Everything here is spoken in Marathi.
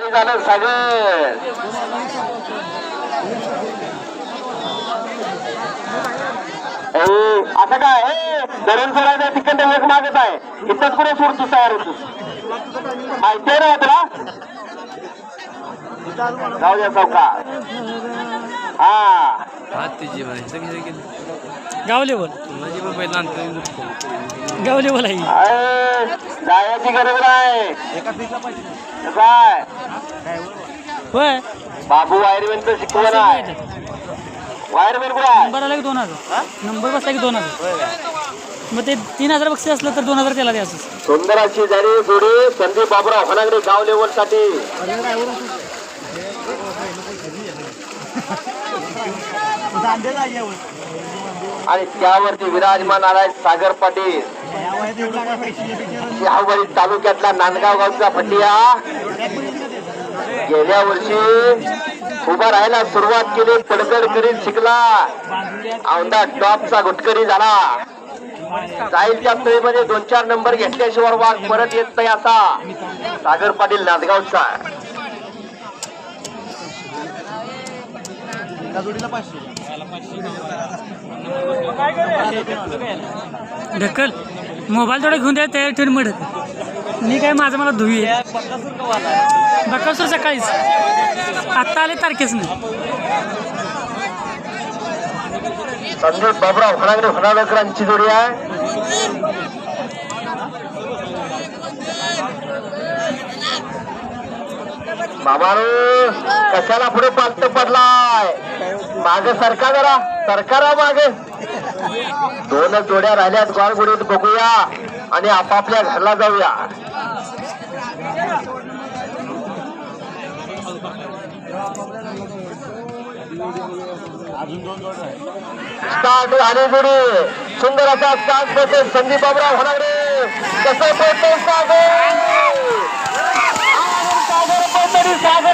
आणि झालं सागर. असं काय? ए, चढायचं सोडायचं तिकडे एक मागत आहे. इथंच पुढे सोडतो तयार होतो माहिती ना तुला? जाऊ द्या चौका. हा. गाव लेवल गाव लेवल आहे जायची गरज नाही काय होय. बाबू वायरमॅनचं शिकवण आहे वायरमॅन कुठं आहे नंबर आला की दोन हजार. नंबर बसला की दोन हजार. मग ते तीन हजार बक्षीस असलं तर दोन हजार त्याला द्यायचं सुंदर अशी झाली जोडी संदीप बाबुराव फनागडे गाव लेवलसाठी आणि त्यावरती विराजमान आलाय सागर पाटील. यावरी तालुक्यातला नांदगाव गावचा फटिया गेल्या वर्षी उभा राहायला सुरुवात केली पडकड करीत शिकला. औंधा टॉपचा गुटकरी झाला. जाईलच्या तळीमध्ये दोन चार नंबर घेतल्याशिवाय वाघ परत येत नाही असा सागर पाटील नांदगावचा. ढकल. मोबाईल थोडा घेऊन द्या तयार ठेवून मग ढकल मी काय माझं मला धुवी बकासूर सकाळीच. आत्ता आले तारखेच नाही संदीप बाबराव फणागडे फणाडकरांची जोडी आहे. बाबारो कशाला पुढे पालत पडलाय? माग सरका जरा सरकारा मागे. दोनच जोड्या राहिल्यात गोळगुडीत बघूया आणि आपापल्या घरला जाऊया. स्टार्ट झाली जोडी. सुंदर असा स्टार्ट होते संदीप बाबराव होणारे. कसं पडतो सागर? सागर पडतरी सागर.